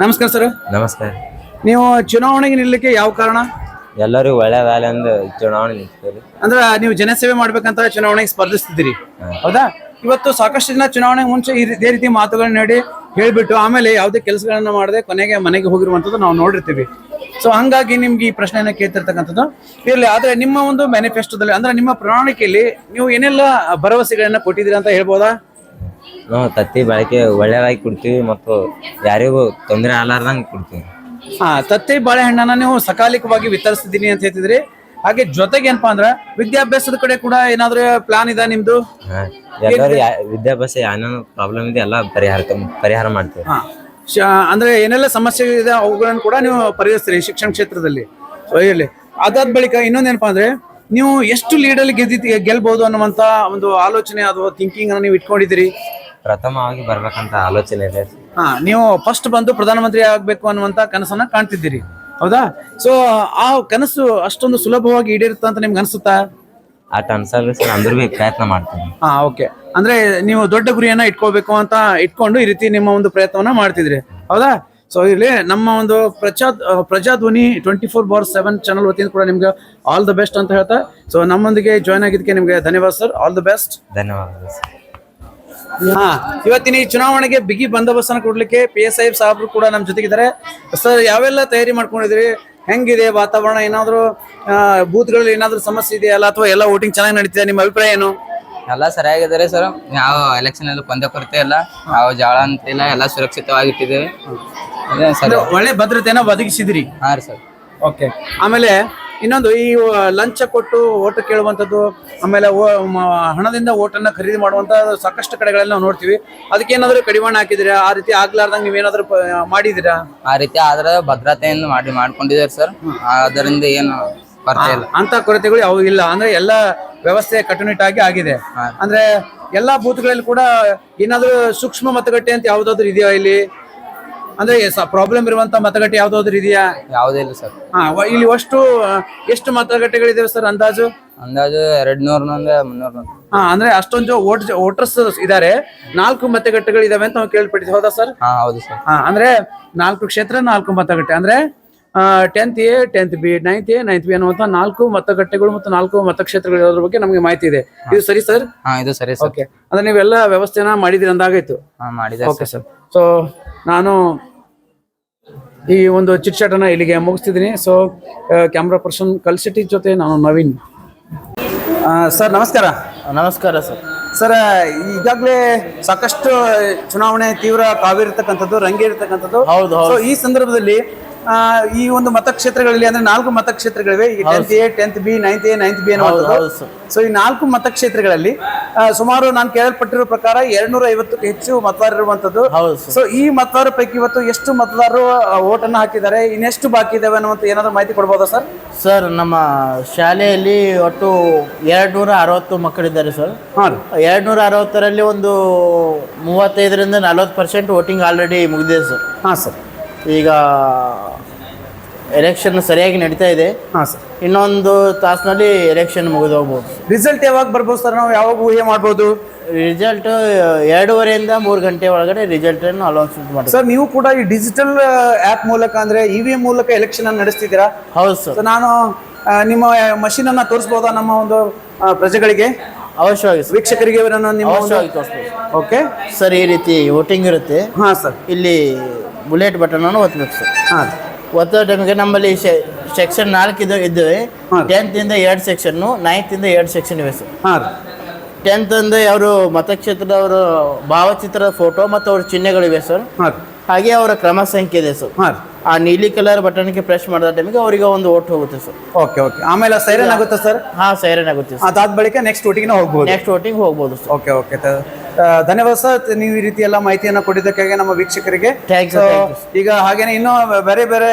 ನಮಸ್ಕಾರ ಸರ್. ನಮಸ್ಕಾರ. ನೀವು ಚುನಾವಣೆಗೆ ನಿಲ್ಲಕ್ಕೆ ಯಾವ ಕಾರಣ? ಎಲ್ಲರಿಗೂ ಒಳ್ಳೇದಾಗಲಿ ಅಂದು ಚುನಾವಣೆ ನಿಂತಿದ್ದಾರೆ ಅಂದ್ರೆ ನೀವು ಜನಸೇವೆ ಮಾಡ್ಬೇಕಂತ ಚುನಾವಣೆಗೆ ಸ್ಪರ್ಧಿಸ್ತಿದ್ದೀರಿ. ಹೌದಾ? ಇವತ್ತು ಸಾಕಷ್ಟು ಜನ ಚುನಾವಣೆಗೆ ಮುಂಚೆ ಈ ರೀ- ಇದೇ ರೀತಿ ಮಾತುಗಳನ್ನ ನೋಡಿ ಹೇಳ್ಬಿಟ್ಟು ಆಮೇಲೆ ಯಾವುದೇ ಕೆಲಸಗಳನ್ನ ಮಾಡದೆ ಕೊನೆಗೆ ಮನೆಗೆ ಹೋಗಿರುವಂತದ್ದು ನಾವು ನೋಡಿರ್ತೀವಿ. ಸೊ ಹಂಗಾಗಿ ನಿಮ್ಗೆ ಈ ಪ್ರಶ್ನೆಯನ್ನ ಕೇಳ್ತಿರ್ತಕ್ಕಂಥದ್ದು. ಇರಲಿ ಆದ್ರೆ ನಿಮ್ಮ ಒಂದು ಮ್ಯಾನಿಫೆಸ್ಟೋದಲ್ಲಿ ಅಂದ್ರೆ ನಿಮ್ಮ ಪ್ರಣಾಳಿಕೆಯಲ್ಲಿ ನೀವು ಏನೆಲ್ಲ ಭರವಸೆಗಳನ್ನ ಕೊಟ್ಟಿದ್ದೀರಾ ಅಂತ ಹೇಳ್ಬೋದಾ? ನಾವು ತತ್ತಿ ಬಾಳೆಕೆ ಒಳ್ಳೆಯದಾಗಿ ಕೊಡ್ತೀವಿ ಮತ್ತು ಯಾರಿಗೂ ತೊಂದರೆ ಆಗಲಾರ್ದಂಗೆ ಕೊಡ್ತೀವಿ. ಹಾ ತತ್ತಿ ಬಾಳೆಹಣ್ಣನ ನೀವು ಸಕಾಲಿಕವಾಗಿ ವಿತರಿಸ್ತಿದ್ದೀನಿ ಅಂತ ಹೇಳ್ತಿದ್ರಿ. ಹಾಗೆ ಜೊತೆಗೆ ಏನಪ್ಪಾ ಅಂದ್ರೆ ವಿದ್ಯಾಭ್ಯಾಸದ ಕಡೆ ಕೂಡ ಏನಾದ್ರೂ ಪ್ಲಾನ್ ಇದೆ ನಿಮ್ದು? ಹಾ. ಎಲ್ಲರೂ ಯಾ- ವಿದ್ಯಾಭ್ಯಾಸ ಏನೇನು ಪ್ರಾಬ್ಲಮ್ ಇದೆ ಎಲ್ಲ ಪರಿಹಾರ ಪರಿಹಾರ ಮಾಡ್ತೀವಿ. ಹಾ ಶ- ಅಂದ್ರೆ ಏನೆಲ್ಲ ಸಮಸ್ಯೆ ಇದೆ ಅವುಗಳನ್ನು ಕೂಡ ನೀವು ಪರಿಹರಿಸ್ತೀರಿ ಶಿಕ್ಷಣ ಕ್ಷೇತ್ರದಲ್ಲಿ. ಸೊ ಇರ್ಲಿ. ಅದಾದ ಬಳಿಕ ಇನ್ನೊಂದೇನಪ್ಪಾ ಅಂದ್ರೆ ನೀವು ಎಷ್ಟು ಲೀಡಲ್ಲಿ ಗೆದ್ದಿ ಗೆಲ್ಬಹುದು ಅನ್ನುವಂತ ಒಂದು ಆಲೋಚನೆ ಅಥವಾ ಥಿಂಕಿಂಗ್ ಅನ್ನ ನೀವು ಇಟ್ಕೊಂಡಿದ್ದೀರಿ? ಪ್ರಥಮವಾಗಿ ಬರ್ಬೇಕಂತ ಆಲೋಚನೆ ಇದೆ. ಹಾ ನೀವು ಫಸ್ಟ್ ಬಂದು ಪ್ರಧಾನಮಂತ್ರಿ ಆಗ್ಬೇಕು ಅನ್ನುವಂತ ಕನಸನ್ನ ಕಾಣ್ತಿದ್ದೀರಿ. ಹೌದಾ? ಸೊ ಆ ಕನಸು ಅಷ್ಟೊಂದು ಸುಲಭವಾಗಿ ಈಡೇರುತ್ತ ಅಂತ ನಿಮ್ಗೆ ಅನ್ಸುತ್ತಾ? ಆ ಅನ್ಸಲ್ಲ ಸರ್ ಅಂದ್ರೂ ಭೀ ಪ್ರಯತ್ನ ಮಾಡ್ತೀನಿ. ಹಾ ಓಕೆ ಅಂದ್ರೆ ನೀವು ದೊಡ್ಡ ಗುರಿಯನ್ನ ಇಟ್ಕೋಬೇಕು ಅಂತ ಇಟ್ಕೊಂಡು ಈ ರೀತಿ ನಿಮ್ಮ ಒಂದು ಪ್ರಯತ್ನವನ್ನ ಮಾಡ್ತಿದ್ರಿ ಹೌದಾ? ಸೊ ಇಲ್ಲಿ ನಮ್ಮ ಒಂದು Praja Prajadhwani twenty four bar seven channel ವತಿಯಿಂದ ಕೂಡ ನಿಮ್ಗೆ ಆಲ್ ದ ಬೆಸ್ಟ್ ಅಂತ ಹೇಳ್ತಾ. ಸೊ ನಮ್ಮೊಂದಿಗೆ ಜಾಯ್ನ್ ಆಗಿದ್ದಕ್ಕೆ ನಿಮ್ಗೆ ಧನ್ಯವಾದ ಸರ್ ಆಲ್ ದ ಬೆಸ್ಟ್ ಧನ್ಯವಾದ ಹಾ ಇವತ್ತಿನ ಈ ಚುನಾವಣೆಗೆ ಬಿಗಿ ಬಂದೋಬಸ್ತನ್ನ ಕೊಡ್ಲಿಕ್ಕೆ ಪಿ ಎಸ್ ಐ ಸಾಹೇಬ್ರು ಕೂಡ ನಮ್ಮ ಜೊತೆಗಿದ್ದಾರೆ. ಸರ್ ಯಾವೆಲ್ಲ ತಯಾರಿ ಮಾಡ್ಕೊಂಡಿದ್ರಿ ಹೆಂಗಿದೆ ವಾತಾವರಣ? ಏನಾದರೂ ಬೂತ್ಗಳಲ್ಲಿ ಏನಾದರೂ ಸಮಸ್ಯೆ ಇದೆಯಲ್ಲ ಅಥವಾ ಎಲ್ಲ ವೋಟಿಂಗ್ ಚೆನ್ನಾಗಿ ನಡೀತಿದೆ? ನಿಮ್ಮ ಅಭಿಪ್ರಾಯ ಏನು? ಎಲ್ಲ ಸರಿಯಾಗಿದ್ದಾರೆ ಸರ್. ಯಾವ ಎಲೆಕ್ಷನ್ ಅಲ್ಲಿ ಪಂದ್ಯ ಕೊರತೆ ಇಲ್ಲ. ಯಾವ ಜಾಳ ಅಂತಿಲ್ಲ ಎಲ್ಲ ಸುರಕ್ಷಿತವಾಗಿಟ್ಟಿದ್ದೇವೆ. ಅದೇ ಸರ್. ಒಳ್ಳೆ ಭದ್ರತೆಯನ್ನ ಒದಗಿಸಿದ್ರಿ. ಹಾ ರೀ ಸರ್. ಓಕೆ ಆಮೇಲೆ ಇನ್ನೊಂದು ಈ ಲಂಚ ಕೊಟ್ಟು ಓಟ್ ಕೇಳುವಂಥದ್ದು ಆಮೇಲೆ ಓ- ಮ- ಹಣದಿಂದ ಓಟನ್ನು ಖರೀದಿ ಮಾಡುವಂತ ಸಾಕಷ್ಟು ಕಡೆಗಳಲ್ಲಿ ನಾವು ನೋಡ್ತೀವಿ. ಅದಕ್ಕೆ ಏನಾದ್ರು ಕಡಿವಾಣ ಹಾಕಿದಿರಾ? ಆ ರೀತಿ ಆಗ್ಲಾರ್ದಂಗೆ ನೀವೇನಾದರೂ ಮಾಡಿದಿರಾ? ಆ ರೀತಿ ಆದ್ರೆ ಭದ್ರತೆಯನ್ನು ಮಾಡಿ ಮಾಡ್ಕೊಂಡಿದ್ದಾರೆ ಸರ್. ಅದರಿಂದ ಏನು ಇಲ್ಲ. ಅಂತ ಕೊರತೆಗಳು ಯಾವ ಇಲ್ಲ. ಅಂದ್ರೆ ಎಲ್ಲ ವ್ಯವಸ್ಥೆ ಕಟ್ಟುನಿಟ್ಟಾಗಿ ಆಗಿದೆ. ಅಂದ್ರೆ ಎಲ್ಲಾ ಬೂತ್ಗಳಲ್ಲಿ ಕೂಡ ಏನಾದ್ರೂ ಸೂಕ್ಷ್ಮ ಮತಗಟ್ಟೆ ಅಂತ ಯಾವ್ದಾದ್ರು ಇದೆಯಾ ಇಲ್ಲಿ? ಅಂದ್ರೆ ಪ್ರಾಬ್ಲಮ್ ಇರುವಂತ ಮತಗಟ್ಟೆ ಯಾವ್ದಾದ್ರು ಇದೆಯಾ? ಯಾವುದೇ ಇಲ್ಲ ಸರ್. ಹಾ ಇಲ್ಲಿ ಅಷ್ಟು ಎಷ್ಟು ಮತಗಟ್ಟೆಗಳಿದಾವೆ ಸರ್ ಅಂದಾಜು? ಅಂದಾಜು ಎರಡ್ ನೂರ್ನೊಂದು ಮುನ್ನೂರ ಹಾ ಅಂದ್ರೆ ಅಷ್ಟೊಂದು ವೋಟ್ ವೋಟರ್ಸ್ ಇದಾರೆ. ನಾಲ್ಕು ಮತಗಟ್ಟೆಗಳಿದಾವೆ ಅಂತ ನಾವು ಕೇಳ್ಪಟ್ಟಿದ್ವಿ. ಹೌದಾ ಸರ್? ಹಾ ಹೌದು ಸರ್. ಹಾ ಅಂದ್ರೆ ನಾಲ್ಕು ಕ್ಷೇತ್ರ ನಾಲ್ಕು ಮತಗಟ್ಟೆ. ಅಂದ್ರೆ tenth A tenth B ninth A ninth B ಅನ್ನುವಂತ ನಾಲ್ಕು ಮತಗಟ್ಟೆಗಳು ಮತ್ತು ನಾಲ್ಕು ಮತಕ್ಷೇತ್ರಗಳು ಇರೋದ್ರ ಬಗ್ಗೆ ನಮಗೆ ಮಾಹಿತಿ ಇದೆ. ಇದು ಸರಿ ಸರ್? ಹಾ ಇದು ಸರಿ ಸರ್. ಓಕೆ. ಅಂದ್ರೆ ನೀವೆಲ್ಲ ವ್ಯವಸ್ಥೆನ ಮಾಡಿದಿರಿ ಅಂದಾಗಾಯ್ತು? ಹಾ ಓಕೆ ಸರ್. ಸೊ ನಾನು ಈ ಒಂದು ಚಿಟ್ಚಾಟನ ಇಲ್ಲಿಗೆ ಮುಗಿಸ್ತಿದ್ದೀನಿ. ಸೊ ಕ್ಯಾಮ್ರಾ ಪರ್ಸನ್ ಕಲ್ಸಿಟಿ ಜೊತೆ ನಾನು ನವೀನ್. ಸರ್ ನಮಸ್ಕಾರ. ನಮಸ್ಕಾರ ಸರ್. ಸರ್ ಈಗಾಗಲೇ ಸಾಕಷ್ಟು ಚುನಾವಣೆ ತೀವ್ರ ಕಾವಿರ್ತಕ್ಕಂಥದ್ದು ರಂಗೇರಿರ್ತಕ್ಕಂಥದ್ದು. ಹೌದು, ಹೌದು. ಸೊ ಈ ಸಂದರ್ಭದಲ್ಲಿ ಈ ಒಂದು ಮತಕ್ಷೇತ್ರಗಳಲ್ಲಿ ಅಂದ್ರೆ ನಾಲ್ಕು ಮತಕ್ಷೇತ್ರಗಳಿವೆ. ಈ tenth A tenth B ninth A ninth B ಅನ್ನೋದು ಅನ್ನುವಂಥದ್ದು. ಸೊ ಈ ನಾಲ್ಕು ಮತಕ್ಷೇತ್ರಗಳಲ್ಲಿ ಸುಮಾರು ನಾನು ಕೇಳಲ್ಪಟ್ಟಿರೋ ಪ್ರಕಾರ ಎರಡ್ನೂರ ಐವತ್ತಕ್ಕೂ ಹೆಚ್ಚು ಮತದಾರರು ಇರುವಂತದ್ದು ಸೊ ಈ ಮತದಾರರ ಪೈಕಿ ಇವತ್ತು ಎಷ್ಟು ಮತದಾರರು ಓಟನ್ನು ಹಾಕಿದ್ದಾರೆ? ಇನ್ನೆಷ್ಟು ಬಾಕಿ ಇದಾವೆ ಅನ್ನುವಂತ ಏನಾದ್ರು ಮಾಹಿತಿ ಕೊಡ್ಬೋದಾ ಸರ್? ಸರ್ ನಮ್ಮ ಶಾಲೆಯಲ್ಲಿ ಒಟ್ಟು ಎರಡ್ನೂರ ಅರವತ್ತು ಮಕ್ಕಳಿದ್ದಾರೆ ಸರ್. ಎರಡ್ನೂರ ಅರವತ್ತರಲ್ಲಿ ಒಂದು ಮೂವತ್ತೈದರಿಂದ ನಲವತ್ತು ಪರ್ಸೆಂಟ್ ವೋಟಿಂಗ್ ಆಲ್ರೆಡಿ ಮುಗಿದಿದೆ ಸರ್. ಹಾಂ ಸರ್. ಈಗ ಎಲೆಕ್ಷನ್ ಸರಿಯಾಗಿ ನಡೀತಾ ಇದೆ. ಹಾಂ ಸರ್ ಇನ್ನೊಂದು ತಾಸಿನಲ್ಲಿ ಎಲೆಕ್ಷನ್ ಮುಗಿದು ಹೋಗ್ಬೋದು. ರಿಸಲ್ಟ್ ಯಾವಾಗ ಬರ್ಬೋದು ಸರ್ ನಾವು ಯಾವಾಗ ಊಹೆ ಮಾಡ್ಬೋದು? ರಿಸಲ್ಟ್ ಎರಡೂವರೆಯಿಂದ ಮೂರು ಗಂಟೆ ಒಳಗಡೆ ರಿಸಲ್ಟ್ ಅನ್ನು ಅನೌನ್ಸ್ಮೆಂಟ್ ಮಾಡಿ ಸರ್ ನೀವು ಕೂಡ ಈ ಡಿಜಿಟಲ್ ಆ್ಯಪ್ ಮೂಲಕ ಅಂದರೆ ಇ ವಿ ಎಂ ಮೂಲಕ ಎಲೆಕ್ಷನ್ ಅನ್ನು ನಡೆಸ್ತಿದ್ದೀರಾ? ಹೌದು ಸರ್ ನಾನು ನಿಮ್ಮ ಮಷೀನ್ ಅನ್ನ ತೋರಿಸ್ಬೋದಾ ನಮ್ಮ ಒಂದು ಪ್ರಜೆಗಳಿಗೆ? ಅವಶ್ಯವಾಗಿ ವೀಕ್ಷಕರಿಗೆ ಅವಶ್ಯವಾಗಿ ತೋರಿಸ್ಬೋದು. ಓಕೆ ಸರ್ ಈ ರೀತಿ ವೋಟಿಂಗ್ ಇರುತ್ತೆ. ಹಾಂ ಸರ್ ಇಲ್ಲಿ ಬುಲೆಟ್ ಬಟನನ್ನು ಒತ್ತಬೇಕು ಸರ್ ಹಾಂ. ಒತ್ತೋ ಟೈಮಿಗೆ ನಮ್ಮಲ್ಲಿ ಸೆಕ್ಷನ್ ನಾಲ್ಕು ಇದು ಇದ್ದೇವೆ. ಟೆಂತಿಂದ ಎರಡು ಸೆಕ್ಷನ್ನು ನೈನ್ತಿಂದ ಎರಡು ಸೆಕ್ಷನ್ ಇವೆ ಸರ್. ಹಾಂ. ಟೆಂತ್ ಅಂದ್ರೆ ಅವರು ಮತಕ್ಷೇತ್ರದವರು ಭಾವಚಿತ್ರದ ಫೋಟೋ ಮತ್ತು ಅವ್ರ ಚಿಹ್ನೆಗಳಿವೆ ಸರ್. ಹಾಗೆ ಅವರ ಕ್ರಮ ಸಂಖ್ಯೆ ಇದೆ ಸರ್. ಹಾಂ. ಆ ನೀಲಿ ಕಲರ್ ಬಟನ್ಗೆ ಪ್ರೆಸ್ ಮಾಡಿದ ಟೈಮಿಗೆ ಅವರಿಗೆ ಒಂದು ಓಟ್ ಹೋಗುತ್ತೆ ಸರ್. Okay okay. ಆಮೇಲೆ ಸೈರನ್ ಆಗುತ್ತೆ ಸರ್? ಹಾಂ ಸೈರನ್ ಆಗುತ್ತೆ ಸರ್. ಅದಾದ ಬಳಿಕ ನೆಕ್ಸ್ಟ್ ವೋಟಿಂಗ್ ಹೋಗ್ಬೋದು. ನೆಕ್ಸ್ಟ್ ವೋಟಿಂಗ್ ಹೋಗ್ಬೋದು ಸರ್. Okay okay. ಧನ್ಯವಾದ ಸರ್. ನೀವು ಈ ರೀತಿ ಎಲ್ಲ ಮಾಹಿತಿಯನ್ನು ಕೊಟ್ಟಿದ್ದಕ್ಕಾಗಿ ನಮ್ಮ ವೀಕ್ಷಕರಿಗೆ. ಈಗ ಹಾಗೇನೆ ಇನ್ನೂ ಬೇರೆ ಬೇರೆ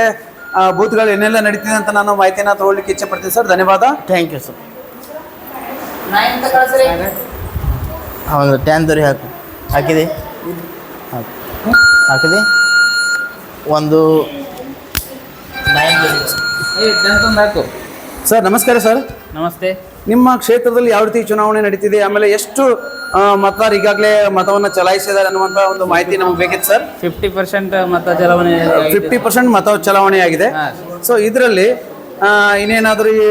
ಬೂತ್ಗಳು ಏನೆಲ್ಲ ನಡೀತಿದೆ ಅಂತ ನಾನು ಮಾಹಿತಿನ ತಗೊಳ್ಳಿಕ್ಕೆ ಇಚ್ಛೆ ಪಡ್ತೀನಿ ಸರ್. ಧನ್ಯವಾದ. ಥ್ಯಾಂಕ್ ಯು ಸರ್ ಹೌದು ಟ್ಯಾನ್ದರಿ ಹಾಕು. ಹಾಕಿದೆ? ಹಾಕು. ಹಾಕಿದೆ? ಒಂದು ಸರ್ ನಮಸ್ಕಾರ ಸರ್. ನಮಸ್ತೆ. ನಿಮ್ಮ ಕ್ಷೇತ್ರದಲ್ಲಿ ಯಾವ ರೀತಿ ಚುನಾವಣೆ ನಡೀತಿದೆ? ಆಮೇಲೆ ಎಷ್ಟು ಮತದಾರ ಈಗಾಗಲೇ ಮತವನ್ನು ಚಲಾಯಿಸಿದ್ದಾರೆ ಅನ್ನುವಂತ ಒಂದು ಮಾಹಿತಿ ನಮ್ಗೆ ಬೇಕಿತ್ತು ಸರ್. ಫಿಫ್ಟಿ ಪರ್ಸೆಂಟ್ ಮತ ಚಲಾವಣೆ ಫಿಫ್ಟಿ ಪರ್ಸೆಂಟ್ ಮತ ಚಲಾವಣೆ ಆಗಿದೆ ಸೊ ಇದರಲ್ಲಿ ಇನ್ನೇನಾದರೂ ಈ,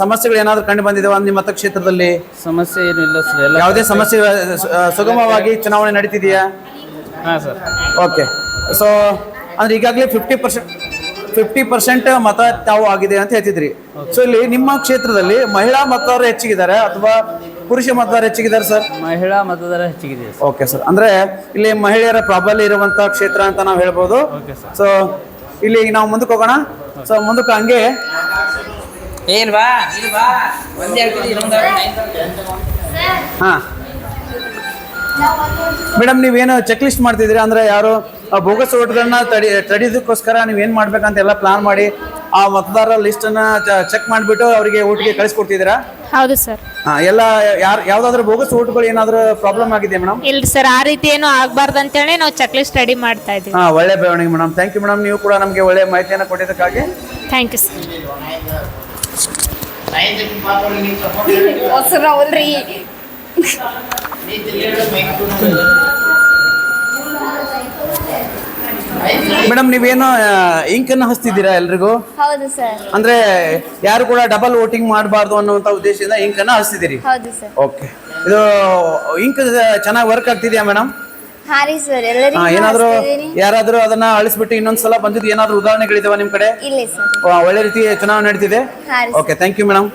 ಸಮಸ್ಯೆಗಳು ಏನಾದರೂ ಕಂಡು ಬಂದಿದಾವ ನಿಮ್ಮ ಮತಕ್ಷೇತ್ರದಲ್ಲಿ ಸಮಸ್ಯೆ ಏನಿಲ್ಲ ಇಲ್ಲ ಸರ್ ಯಾವುದೇ ಸಮಸ್ಯೆ ಸುಗಮವಾಗಿ ಚುನಾವಣೆ ನಡೀತಿದೆಯಾ? ಹಾಂ ಸರ್. ಓಕೆ ಸೊ ಅಂದ್ರೆ ಈಗಾಗಲೇ ಫಿಫ್ಟಿ ಪರ್ಸೆಂಟ್ ಫಿಫ್ಟಿ ಪರ್ಸೆಂಟ್ ಮತ ತಾವು ಆಗಿದೆ ಅಂತ ಹೇಳ್ತಿದ್ರಿ. ಸೊ ಇಲ್ಲಿ ನಿಮ್ಮ ಕ್ಷೇತ್ರದಲ್ಲಿ ಮಹಿಳಾ ಮತದಾರರು ಹೆಚ್ಚಿಗಿದ್ದಾರೆ ಅಥವಾ ಪುರುಷ ಮತದಾರ ಹೆಚ್ಚಿಗಿದ್ದಾರೆ ಸರ್? ಮಹಿಳಾ ಮತದಾರ ಹೆಚ್ಚಿಗಿದೆ ಸರ್. ಓಕೆ ಸರ್ ಅಂದ್ರೆ ಇಲ್ಲಿ ಮಹಿಳೆಯರ ಪ್ರಾಬಲ್ಯ ಇರುವಂತ ಕ್ಷೇತ್ರ ಅಂತ ನಾವು ಹೇಳ್ಬೋದು. ಓಕೆ ಸರ್ ಸೊ ಇಲ್ಲಿ ನಾವು ಮುಂದಕ್ಕೆ ಹೋಗೋಣ. ಸೊ ಮುಂದಕ್ಕೆ ಹಂಗೆ. ಏನ್ ಬಾ? ಇಲ್ಲಿ ಬಾ. ಒಂದೇ ಆಗ್ತದೆ ಇನ್ನೊಂದು ಹಾ. ಮೇಡಮ್ ನೀವೇನು ಚೆಕ್ ಲಿಸ್ಟ್ ಮಾಡ್ತಿದ್ರಿ ಅಂದ್ರೆ ಯಾರು ಬೋಗಸ್ ಓಟ್ಗಳನ್ನ ತಡಿ ತಡಿಯೋದಕ್ಕೋಸ್ಕರ ನೀವು ಏನ್ ಮಾಡ್ಬೇಕಂತ ಎಲ್ಲ ಪ್ಲಾನ್ ಮಾಡಿ ಆ ಮತದಾರರ ಲಿಸ್ಟ್ ಅನ್ನ ಚೆಕ್ ಮಾಡಿಬಿಟ್ಟು ಅವರಿಗೆ ಓಟ್ಗೆ ಕಳಿಸ್ಕೊಡ್ತಿದ್ದೀರಾ ಹೌದು ಸರ್ ಹಾ ಎಲ್ಲ ಯಾರು ಯಾವ್ದಾದ್ರು ಬೋಗಸ್ ಓಟ್ಗಳು ಏನಾದ್ರು ಪ್ರಾಬ್ಲಮ್ ಆಗಿದೆ ಮೇಡಮ್ ಇಲ್ರಿ ಸರ್ ಆ ರೀತಿ ಏನು ಆಗ್ಬಾರ್ದು ಅಂತೇಳಿ ನಾವು ಚೆಕ್ ಲಿಸ್ಟ್ ರೆಡಿ ಮಾಡ್ತಾ ಇದೀವಿ ಹಾ ಒಳ್ಳೆ ಬೆಳವಣಿಗೆ ಮೇಡಮ್ ಥ್ಯಾಂಕ್ ಯು ಮೇಡಮ್ ನೀವು ಕೂಡ ನಮಗೆ ಒಳ್ಳೆ ಮಾಹಿತಿಯನ್ನು ಕೊಟ್ಟಿದ್ದಕ್ಕಾಗಿ. ಥ್ಯಾಂಕ್ ಯು ಸರ್ ಮೇಡಮ್ ನೀವೇನು ಅನ್ನು ಹಚ್ತಿದ್ದೀರಾ ಎಲ್ರಿಗೂ? ಹೌದು ಸರ್. ಅಂದ್ರೆ ಯಾರು ಕೂಡ ಡಬಲ್ ವೋಟಿಂಗ್ ಮಾಡಬಾರ್ದು ಅನ್ನುವಂತ ಉದ್ದೇಶದಿಂದ ಇಂಕನ್ನು ಹಚ್ತಿದ್ದೀರಿ? ಹೌದು ಸರ್. ಓಕೆ. ಇದು ಇಂಕ್ ಚೆನ್ನಾಗಿ ವರ್ಕ್ ಆಗ್ತಿದ್ಯಾ ಮೇಡಮ್? ಹಾ ರೀ ಸರ್ ಎಲ್ಲರಿಗೂ ಏನಾದ್ರು. ಯಾರಾದ್ರೂ ಅದನ್ನ ಅಳಿಸ್ಬಿಟ್ಟು ಇನ್ನೊಂದ್ಸಲ ಬಂದಿದ್ದು ಏನಾದ್ರು ಉದಾಹರಣೆಗಳಿದಾವ ನಿಮ್ ಕಡೆ? ಇಲ್ಲ ಸರ್. ಒಳ್ಳೆ ರೀತಿ ಚುನಾವಣೆ ನಡೀತಿದೆ? ಹಾ ರೀ okay thank you madam.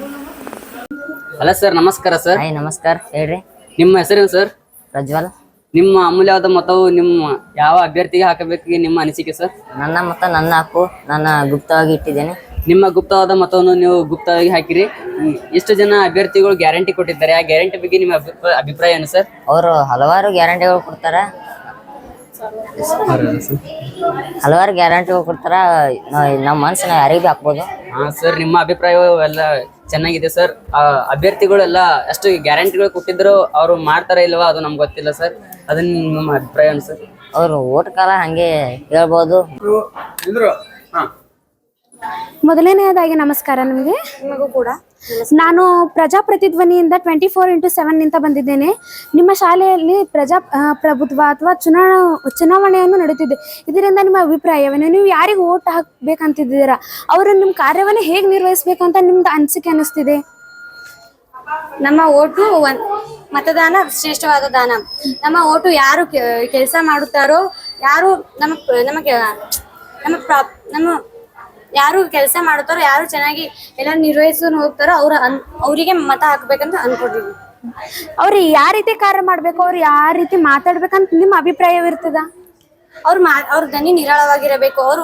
Hello sir ನಮಸ್ಕಾರ ಸರ್. ಹಾಯ್ ನಮಸ್ಕಾರ. ಹೇಳ್ರಿ. ನಿಮ್ಮ ಹೆಸರೇನು ಸರ್? ಪ್ರಜ್ವಲ್. ನಿಮ್ಮ ಅಮೂಲ್ಯವಾದ ಮತವು ನಿಮ್ಮ ಯಾವ ಅಭ್ಯರ್ಥಿಗೆ ಹಾಕಬೇಕು ನಿಮ್ಮ ಅನಿಸಿಕೆ ಸರ್? ನನ್ನ ಮತ ನನ್ನ ಹಕ್ಕು ನನ್ನ ಗುಪ್ತವಾಗಿ ಇಟ್ಟಿದ್ದೇನೆ. ನಿಮ್ಮ ಗುಪ್ತವಾದ ಮತವನ್ನು ನೀವು ಗುಪ್ತವಾಗಿ ಹಾಕಿರಿ. ಎಷ್ಟು ಜನ ಅಭ್ಯರ್ಥಿಗಳು ಗ್ಯಾರಂಟಿ ಕೊಟ್ಟಿದ್ದಾರೆ ಆ ಗ್ಯಾರಂಟಿ ಬಗ್ಗೆ ನಿಮ್ಮ ಅಭಿಪ್ರಾಯ ಅಭಿಪ್ರಾಯ ಏನು ಸರ್? ಅವರು ಹಲವಾರು ಗ್ಯಾರಂಟಿಗಳು ಕೊಡ್ತಾರ. ಹಲವಾರು ಗ್ಯಾರಂಟಿ ಕೊಡ್ತಾರ. ನಮ್ಮ ಮನ್ಸನ್ನ ಯಾರಿಗೆ ಹಾಕ್ಬೋದು. ಹಾ ಸರ್ ನಿಮ್ಮ ಅಭಿಪ್ರಾಯ ಎಲ್ಲ ಚೆನ್ನಾಗಿದೆ ಸರ್ ಆ ಅಭ್ಯರ್ಥಿಗಳೆಲ್ಲ ಅಷ್ಟು ಗ್ಯಾರಂಟಿಗಳು ಕೊಟ್ಟಿದ್ರು ಅವರು ಮಾಡ್ತಾರ ಇಲ್ವಾ ಅದು ನಮ್ಗೆ ಗೊತ್ತಿಲ್ಲ ಸರ್ ಅದನ್ನ ನಿಮ್ಮ ಅಭಿಪ್ರಾಯ ಸರ್ ಅವರು ಓಟ್ ಕಾಲ ಹಂಗೆ ಹೇಳ್ಬೋದು. ಮೊದಲನೇದಾಗಿ ನಮಸ್ಕಾರ ನಿಮಗೆ. ನಿಮಗೂ ಕೂಡ. ನಾನು ಪ್ರಜಾಪ್ರತಿಧ್ವನಿಯಿಂದ ಟ್ವೆಂಟಿ ಫೋರ್ ಇಂಟು ಸೆವೆನ್ ನಿಂತ ಬಂದಿದ್ದೇನೆ. ನಿಮ್ಮ ಶಾಲೆಯಲ್ಲಿ ಪ್ರಜಾ ಪ್ರಭುತ್ವ ಅಥವಾ ಚುನಾವ, ಚುನಾವಣೆಯನ್ನು ನಡೆಯುತ್ತಿದೆ. ಇದರಿಂದ ನಿಮ್ಮ ಅಭಿಪ್ರಾಯವೇನು? ನೀವು ಯಾರಿಗೆ ಓಟ್ ಹಾಕ್ಬೇಕಂತಿದ್ದೀರಾ? ಅವರು ನಿಮ್ಮ ಕಾರ್ಯವನ್ನು ಹೇಗೆ ನಿರ್ವಹಿಸಬೇಕಂತ ನಿಮ್ದು ಅನಿಸಿಕೆ ಅನ್ನಿಸ್ತಿದೆ? ನಮ್ಮ ಓಟು ಒನ್, ಮತದಾನ ಶ್ರೇಷ್ಠವಾದ ದಾನ. ನಮ್ಮ ಓಟು ಯಾರು ಕೆಲಸ ಮಾಡುತ್ತಾರೋ, ಯಾರು ನಮ್ಮ, ನಮಗೆ, ನಮ್ಮ ಪ್ರಾ- ನಮ್ಮ ಯಾರು ಕೆಲಸ ಮಾಡುತ್ತಾರೋ ಯಾರು ಚೆನ್ನಾಗಿ ಎಲ್ಲ ನಿರ್ವಹಿಸ್ಕೊಂಡು ಹೋಗ್ತಾರೋ ಅವ್ರ ಅನ್ ಅವರಿಗೆ ಮತ ಹಾಕ್ಬೇಕಂತ ಅನ್ಕೊಂಡಿದ್ವಿ ಅವ್ರು ಯಾವ ರೀತಿ ಕಾರ್ಯ ಮಾಡ್ಬೇಕು ಅವ್ರು ಯಾವ ರೀತಿ ಮಾತಾಡ್ಬೇಕಂತ ನಿಮ್ಮ ಅಭಿಪ್ರಾಯವಿರ್ತದ ಅವ್ರ ಮಾ ಅವ್ರ ದನಿ ನಿರಾಳವಾಗಿರಬೇಕು ಅವರು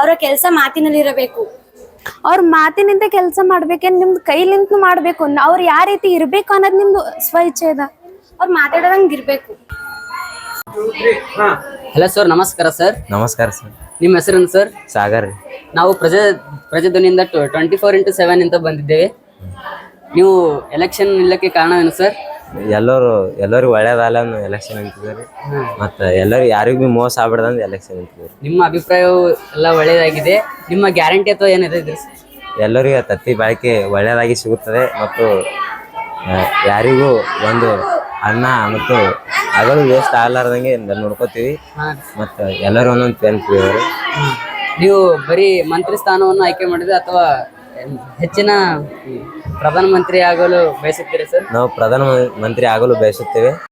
ಅವರ ಕೆಲಸ ಮಾತಿನಲ್ಲಿರಬೇಕು. ಅವ್ರ ಮಾತಿನಿಂದ ಕೆಲಸ ಮಾಡ್ಬೇಕೇನ್ ನಿಮ್ದು ಕೈಲಿಂತ ಮಾಡ್ಬೇಕು. ಅವ್ರು ಯಾವ ರೀತಿ ಇರ್ಬೇಕು ಅನ್ನೋದು ನಿಮ್ದು ಸ್ವ ಇಚ್ಛೆ ಅದ. ಅವ್ರು ಮಾತಾಡೋದಂಗೆ ಇರಬೇಕು. ಹಲೋ ಸರ್ ನಮಸ್ಕಾರ ಸರ್. ನಮಸ್ಕಾರ ಸರ್. ನಿಮ್ಮ ಹೆಸರೇನು ಸರ್? ಸಾಗರ್ ರೀ. ನಾವು ಪ್ರಜಾ ಪ್ರಜಾಧ್ವನಿಯಿಂದ ಟ್ವೆಂಟಿ ಫೋರ್ ಇಂಟು ಸೆವೆನ್ ಅಂತ ಬಂದಿದ್ದೇವೆ. ನೀವು ಎಲೆಕ್ಷನ್ ನಿಲ್ಲಕ್ಕೆ ಕಾರಣವೇನು ಸರ್? ಎಲ್ಲರೂ ಎಲ್ಲರಿಗೂ ಒಳ್ಳೇದಲ್ಲ ಎಲೆಕ್ಷನ್ ಅಂತಿದ್ದಾರೆ. ಮತ್ತು ಎಲ್ಲರೂ ಯಾರಿಗೂ ಭೀ ಮೋಸ ಆಗ್ಬಿಡ್ದಂದು ಎಲೆಕ್ಷನ್ ಅಂತಿದ್ದಾರೆ. ನಿಮ್ಮ ಅಭಿಪ್ರಾಯವು ಎಲ್ಲ ಒಳ್ಳೆಯದಾಗಿದೆ ನಿಮ್ಮ ಗ್ಯಾರಂಟಿ ಅಥವಾ ಏನಿದೆ ಸರ್? ಎಲ್ಲರಿಗೂ ತತ್ತಿ ಬಾಳಿಕೆ ಒಳ್ಳೆಯದಾಗಿ ಸಿಗುತ್ತದೆ ಮತ್ತು ಯಾರಿಗೂ ಒಂದು ಅನ್ನ ಮತ್ತು ಹಗಲು ವೇಸ್ಟ್ ಆಗ್ಲಾರ್ದಂಗೆ ನೋಡ್ಕೋತೀವಿ. ಮತ್ತೆ ಎಲ್ಲರೂ ಒಂದೊಂದು ಪೆನ್ ಕುಡಿಯೋರು ನೀವು ಬರೀ ಮಂತ್ರಿ ಸ್ಥಾನವನ್ನು ಆಯ್ಕೆ ಮಾಡಿದ್ರೆ ಅಥವಾ ಹೆಚ್ಚಿನ ಪ್ರಧಾನಮಂತ್ರಿ ಆಗಲು ಬಯಸುತ್ತೀರಿ ಸರ್? ನಾವು ಪ್ರಧಾನ ಮಂತ್ರಿ ಆಗಲು ಬಯಸುತ್ತೇವೆ.